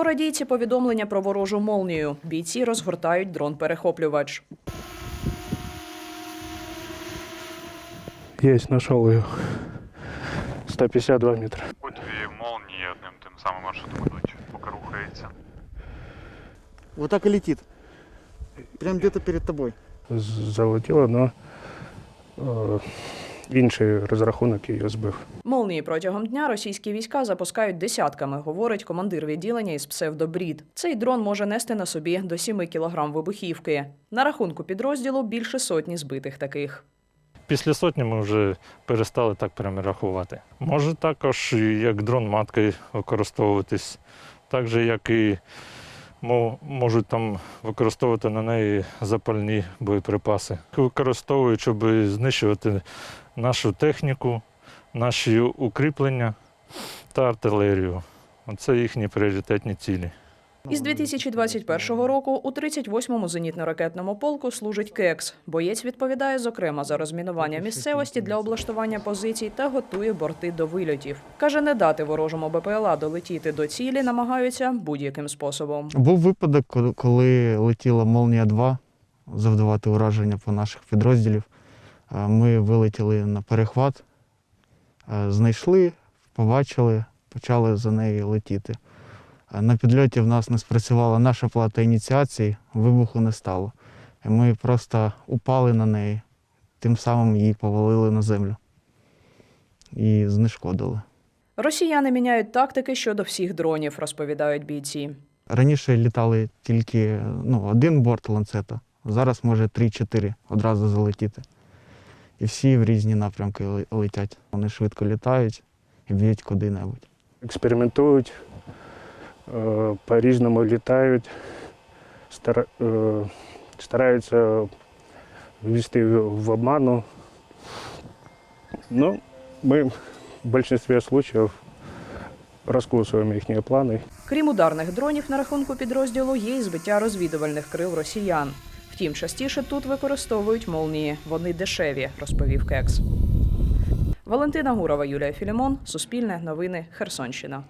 По радійці повідомлення про ворожу молнію. Бійці розгортають дрон-перехоплювач. Есть, нашел ее. 152 метра. Дві молнії одним тим самим маршрутом йдуть, поки рухається. Вот так и летит. Прям где-то перед тобой. З- Залетіло, но е, інший розрахунок її збив. Молнії протягом дня російські війська запускають десятками, говорить командир відділення із псевдобрід. Цей дрон може нести на собі до 7 кілограм вибухівки. На рахунку підрозділу більше сотні збитих таких. Після сотні ми вже перестали так прямо рахувати. Може також як дрон маткою використовуватись, так же, як і можуть там використовувати на неї запальні боєприпаси. Використовують, щоб знищувати нашу техніку, наші укріплення та артилерію. Оце їхні пріоритетні цілі. Із 2021 року у 38-му зенітно-ракетному полку служить КЕКС. Боєць відповідає зокрема за розмінування місцевості для облаштування позицій та готує борти до вильотів. Каже, не дати ворожому БПЛА долетіти до цілі намагаються будь-яким способом. Був випадок, коли- летіла Молнія 2 завдавати ураження по наших підрозділів. Е, Ми вилетіли на перехват, е, знайшли, побачили, почали за нею летіти. На підльоті в нас не спрацювала наша плата ініціації, вибуху не стало. І Ми просто упали на неї, тим самим її повалили на землю і знешкодили. Росіяни міняють тактики щодо всіх дронів, розповідають бійці. Раніше літали тільки ну, один борт ланцета, зараз може 3-4 одразу залетіти. І всі в різні напрямки летять. Вони швидко літають і б'ють куди-небудь. Експериментують, по-різному літають, е, стараються ввести в обману. Ну, ми в більшості случаїв розкусуємо їхні плани. Крім ударних дронів на рахунку підрозділу, є і збиття розвідувальних крил росіян. Втім, частіше тут використовують молнії. Вони дешеві, розповів Кекс. Валентина Гурова, Юлія Філімон, Суспільне новини, Херсонщина.